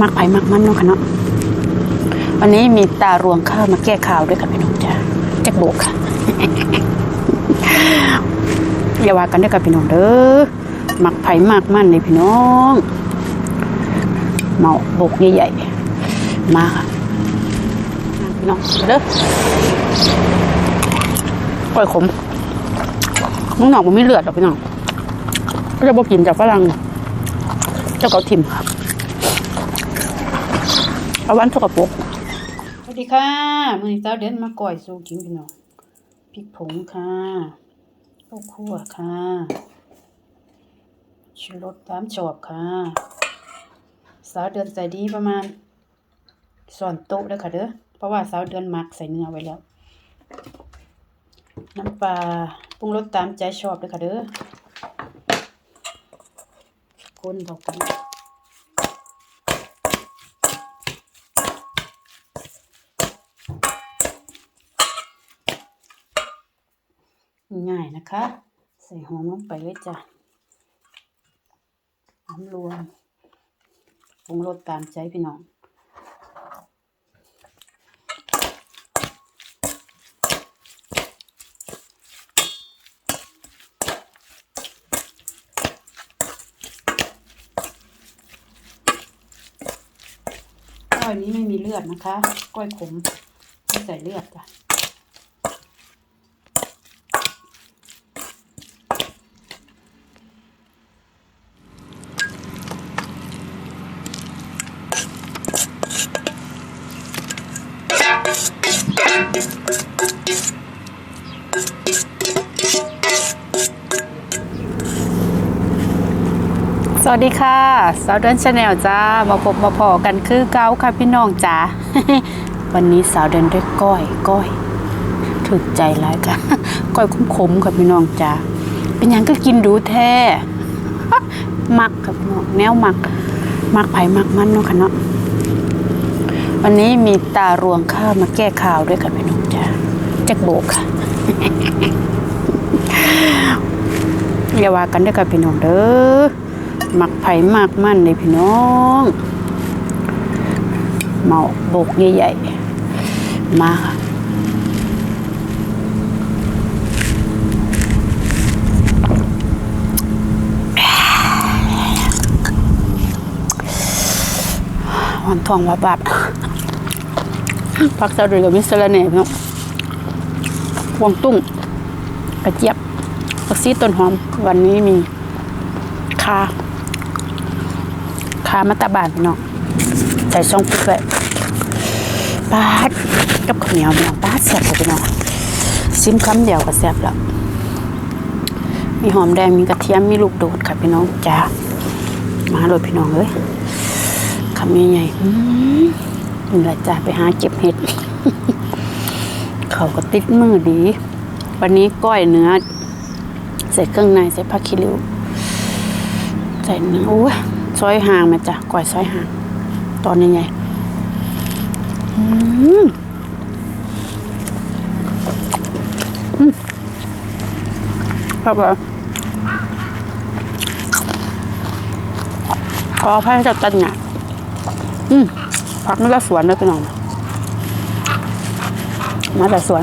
มักไผ่มักมันเนาะค่ะเนาะวันนี้มีตารวงข้าวมาแก้ข่าวด้วยค่ะพี่น้องจ้าแจ็คโบกค่ะอย่าว่ากันด้วยค่ะพี่น้องเด้อมักไผ่มักมันเลยพี่น้องเมาโบกใหญ่ๆมาค่ะพี่น้องเด้อปล่อยขมมึงหนอกมันไม่เลือดหรอกพี่น้องก็จะบอกกินจากฝรั่งเจ้าเขาทิมค่ะ เอาวันสกปรกสวัสดีค่ะมือนี้สาวเด่นมาก่อยสู้กินพี่น้องพริกผงค่ะข้าวคั่วค่ะชูรสตามชอบค่ะ สาวเดือนใส่ดีประมาณส่วนโต๊ะเด้อค่ะเด้อเพราะว่าสาวเดือนมักใส่เนื้อไว้แล้ว น้ำปลาปรุงรสตามใจชอบเด้อค่ะเด้อคนเข้ากัน ง่ายนะคะ ใส่หอมลงไปเลยจ้ะหอมรวมปรุงรสตามใจพี่น้องก้อยนี้ไม่มีเลือดนะคะ ก้อยขมไม่ใส่เลือดจ้ะ สวัสดีค่ะสาวเดินชาแนลจ้ามาพบมาพอกันคือเก้าค่ะพี่น้องจ้าวันนี้สาวเดินด้วยก้อยก้อยถูกใจหลายค่ะก้อยขมๆค่ะพี่น้องจ้าเป็นยังก็กินดูแท้มักค่ะพี่น้องแนวมักมักไผ่มักมันเนาะค่ะเนาะวันนี้มีตารวงข้าวมาแก้ข่าวด้วยค่ะพี่น้องจ้าแจ็คโบกค่ะอย่าว่ากันด้วยค่ะพี่น้องเด้อ หมักไผ่มากมั่นเลยพี่น้องเมาบกใหญ่ๆ มาค่ะหอนทองว่าบาบพักเสาดือกับมิสลาเน่พี่น้องพวงตุ้งกระเจี๊ยบผักซีต้นหอม วันนี้มีคา คามาตาบานพี่น้องใส่ช่องปุ๊บเลยปาดกับข้าวเหนียวพี่น้องปาดแซ่บเลยพี่น้องซิมคำเดียวก็แซ่บแล้วมีหอมแดงมีกระเทียมมีลูกโดดค่ะพี่น้องจ้ามาโดดพี่น้องเอ้ยคำใหญ่ๆอื้อนี่แหละจ้าไปหาเก็บเห็ดเขาก็ติดมือดี วันนี้ก้อยเนื้อใส่เครื่องในใส่ผักขี้ริ้วใส่เนื้อโอ้ย ซอยห่างมาจ้ะก้อยซอยห่าง ตอนยังไงอืมครับผมขออภัยจะตันหยอืมผักมาจากสวนเลยพี่น้อง มาจากสวน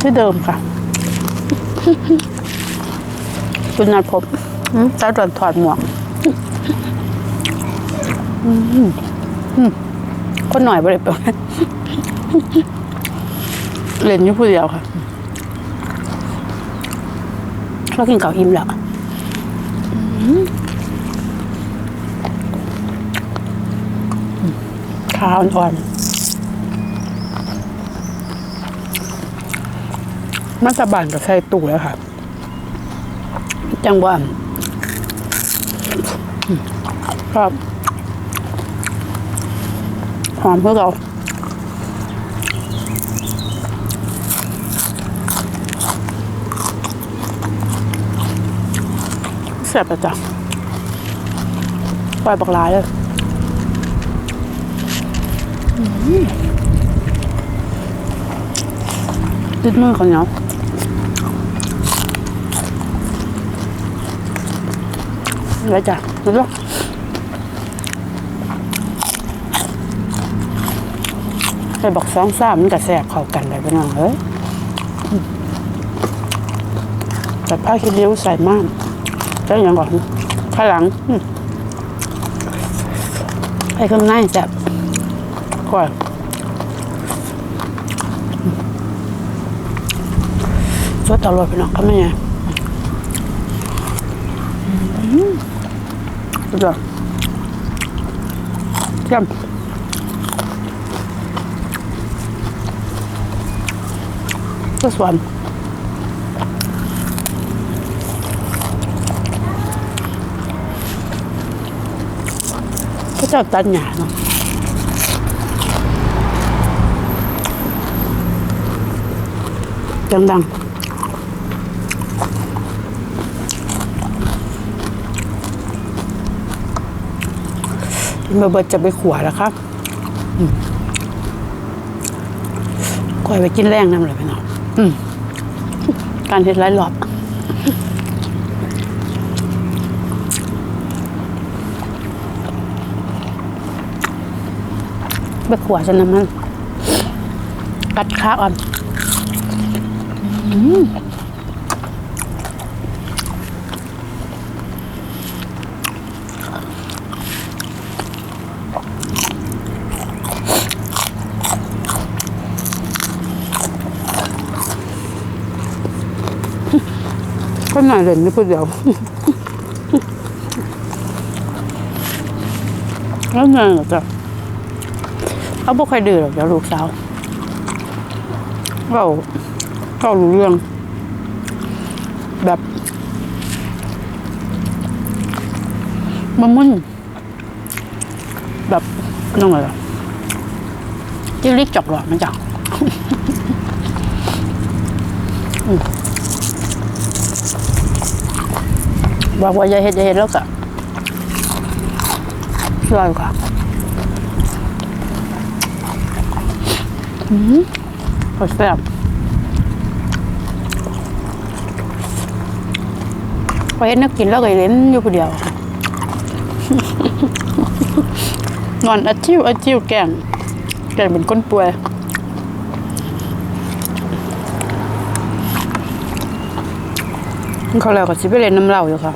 ที่เดิมค่ะ คุณนัดพบอืมตาโดนถอดหมวกอืมอืมคนหน่อยบริเปล่าเล่นอยู่ผู้เดียวค่ะเรากินเก่าวอิ่มแล้วอืมขาวอ่อน มาตาบานกับใส่ตู้แล้วค่ะ จังหวะอืมครับหอมเพื่อเราแซ่บประจ้ะปล่อยบักลายเลยติดมือเขาเนียว แล้วจ้ะดูดูไปบอกสองสามมันก็แสบเข้ากันเลยพี่น้องเอ้ยแต่ผ้าคิดเริ้วใส่มากแล้ย่างก่อนข้างหลังอืมไปข้างในจะก่อนสดตลอดพี่น้องก็ไม่ไง สุดยอดเยี่ยมก็ส วนก็เจ้าตันหยาเนาะดังๆเมื่อเบิดจะไปขวแล้วครับอืมก่อยไปกินแรงน้ำเลยพี่น้องการเฮ็ดไรหลอบไปขวาจนน้ำมันกัดขาอ่อน อืม ก็น่าเล่นนี่พูดเดียวแล้วไงล่ะจ๊ะเขาบ่ค่อยดื้อหรอกเดี๋ยวลูกสาวเราเรารู้เรื่อง แบบมันมุ่นแบบนั่งไงล่ะจิ้งลิกจอกหลอดมันจัง อืม บอกว่าอย่าเฮ็ดอย่าเฮ็ดแล้วก็ช่วยกว่าพอแซ่บพอเห็นนักกินแล้วก็เล่นอยู่คนเดียวนอนอาจิ้วอาจิ้วแกงแกงเป็นก้นป่วย เขาแล้วก็สิไปเล่นน้ำเหล้าอยู่ค่ะ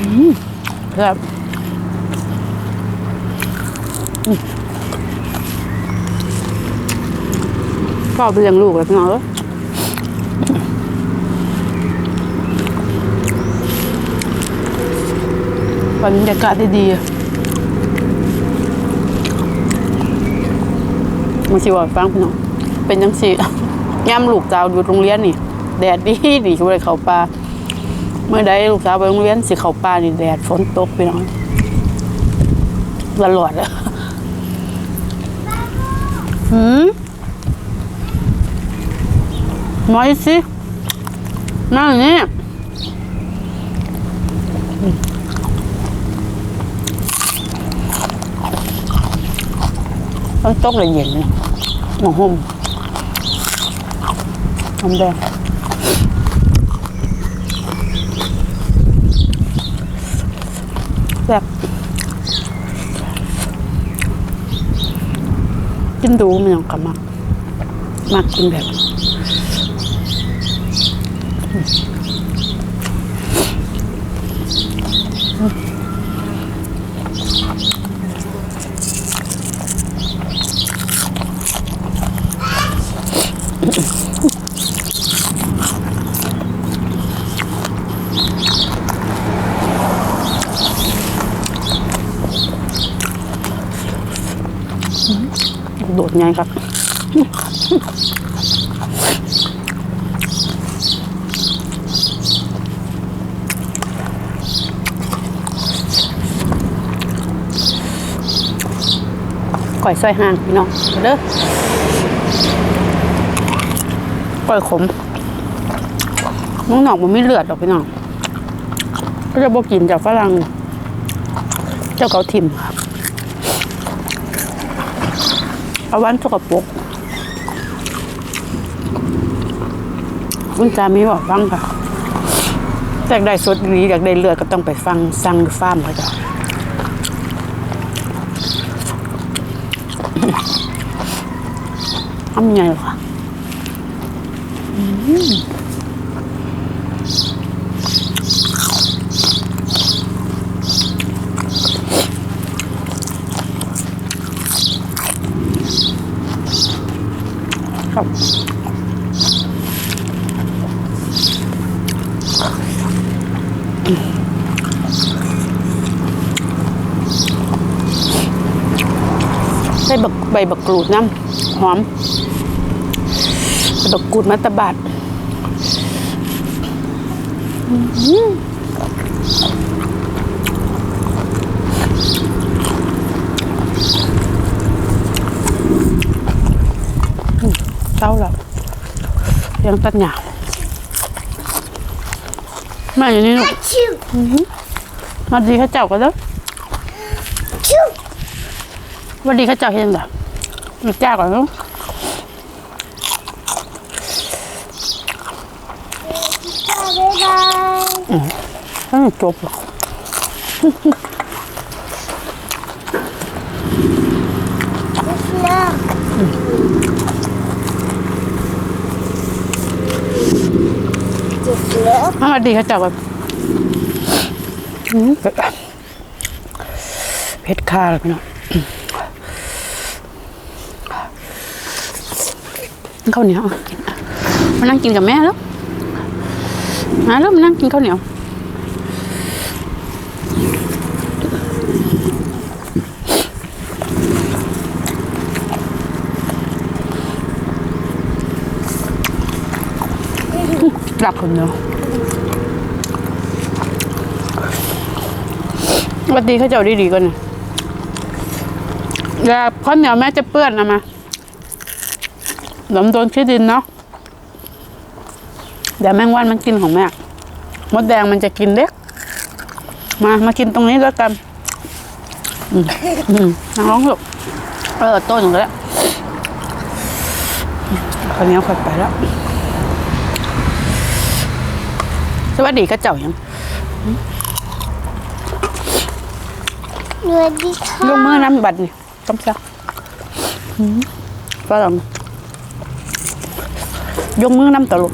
อืมแซ่บพ่อไปเลี้ยงลูกแล้วพี่น้องเอ้ยบรรยากาศดีๆ มาสิว่าฟังพี่น้องเป็นจังสิย่ำลูกสาวอยู่โรงเรียนนี่ แดดดีดีก็เลยเขาป่าเมื่อใดลูกสาวไปโรงเรียนสิเขาป่านี่แดดฝนตกพี่น้องตลอดอะหืมน้อยสินั่งนี่ต้องตกเลยเย็นเลย หมอห่มหอมแดงแบบกินดูมันยังกำมักมากกินแบบ โดดไงครับก่อยซอยห่างพี่น้องเด้อก่อยขมน้องหนอกมันไม่เลือดหรอกพี่น้องก็จะบอกกินจากฝรั่งเจ้าเกาทิมครับ เอาวันสกปรกคุณจามีบอกฟังค่ะอยากได้สดนี้อยากได้เลือดก็ต้องไปฟังสั่งหรือฟาร์มเขาจ้ะทำยังไงหรอคะอืมครับ ใส่บักใบบักกรูดน้ำหอมใบบักกรูดมัตตบาดอื้อ อเต้าแล้วยังตัดหยาบมาอยู่นี่ลูกชิวมาดีเข้าเจ้ากันแล้วชิววันดีเข้าเจ้าเห็นแบบมาจ้าก่อนลูกบ๊ายบายไม่จบหรอก เจ็บแล้วมาดีเข้าเจ้ากันอื้อเผ็ดอะเผ็ดค่าเลยพี่น้องข้าวเหนียวอะกินอะมานั่งกินกับแม่แล้วมาแล้วมานั่งกินข้าวเหนียวหลับคนเดียว สวัสดีเข้าเจ้าดีๆก่อนนะอย่าข้าวเหนียวแม่จะเปื้อนนะมาหลมโดนขี้ดินเนาะเดี๋ยวแมงวันมันกินของแม่ มดแดงมันจะกินเล็ก มามากินตรงนี้แล้วกันอืมอืมนั่งร้องลูกเออโต้นอยู่แล้วคนนี้ค่อยไปแล้ว สวัสดีก็เจ้ายัง สวัสดีค่ะยกมือน้ำบัตรนี่ต้มซักอืมฝรั่งยกมือน้ำตลก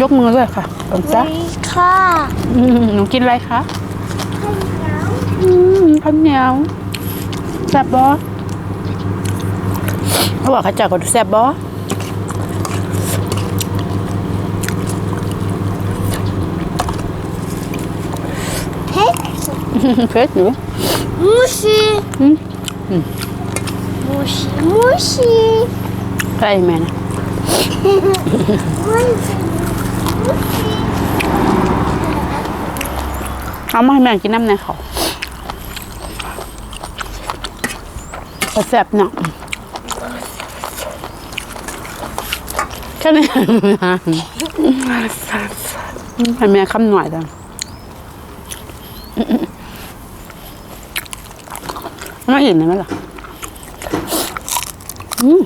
ยกมือเลยค่ะต้มสวัซัสกดีค่ะอืมหนูกินอะไรคะอืมข้าวเหนียวแซ่บบอเขาบอกเขาเจะก็ดูแซ่บบอ เฮ้ย เผ็ดอยู่มูชิอืมมูชิมูชิใช่แม่นะมูชิเอามาให้แม่กินน้ำในเขาก็แซ่บเนาะแค่นี้ให้แม่คำหน่อยจัง ไม่เห็นเลยไหมล่ะ อืม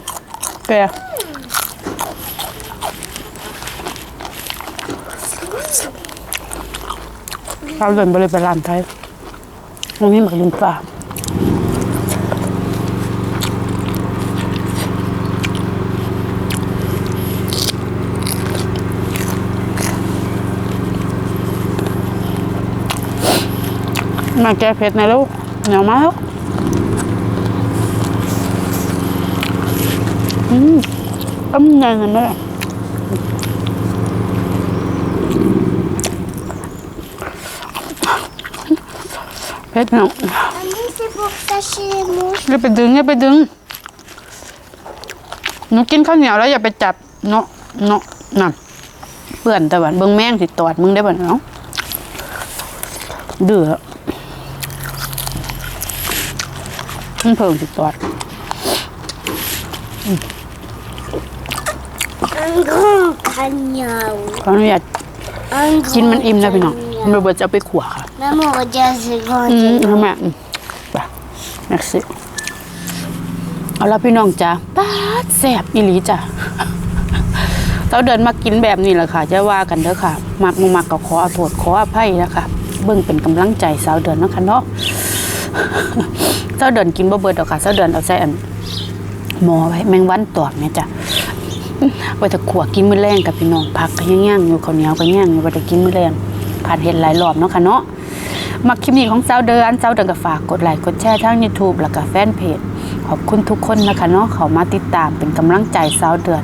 แปรเราเดินไปเลยไปร้านไทยตรงนี้หมักลินฟ้ามาแก้เผ็ดนะลูกเหนียวมาก อืมต้มยังไงแม่เผ็ดเนาะอันนี้ c'est pour cacher les mouches อย่าไปดึงอย่าไปดึงหนูกินข้าวเหนียวแล้วอย่าไปจับเนาะเนาะนั่นเปื่อนแต่ว่าเบิ่งแมงสิตอดมึงได้บ่เนาะดื้ออะมันเพิ่งสิตอด un grand cagnard ขออนุญาตกินมันอิ่มนะพี่น้องมันเบิดจะเอาไปขัวค่ะ Maman regarde ce grand อืมทำไมไป merci เอาละพี่น้องจ้าป้าดแสบอีหลีจ้ะเจ้าเดินมากินแบบนี้แหละค่ะจะว่ากันเด้อค่ะมักมุมักก็ขออโทษขออภัยนะคะเบิ่งเป็นกำลังใจสาวเดินนะคะเนาะเจ้าเดินกินบ่เบิดดอกค่ะเจ้าเดินเอาใส่อันหมอไว้แมงวันตอดเนี่ยจ้ะ ว่าจะขวกินมื้อแรงกับพี่น้องพักก็ย่างๆอยู่ข้าวเหนียวก็ย่างอยู่ว่าจะกินมื้อแรงผ่านเห็นหลายรอบเนาะค่ะเนาะมักคลิปนี้ของเจ้าเดินเจ้าเดินก็ฝากกดไลค์กดแชร์ทั้ง YouTube แล้วก็แฟนเพจขอบคุณทุกคนนะคะเนาะเขามาติดตามเป็นกำลังใจสาเดือน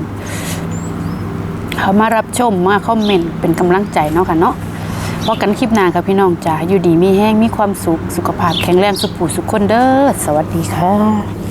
เขามารับชมมาคอมเมนต์เป็นกำลังใจเนาะค่ะเนาะพอกันคลิปหน้าค่ะพี่น้องจ๋าอยู่ดีมีแห้งมีความสุขสุขภาพแข็งแรงสุขผูสุขคนเด้อสวัสดีค่ะ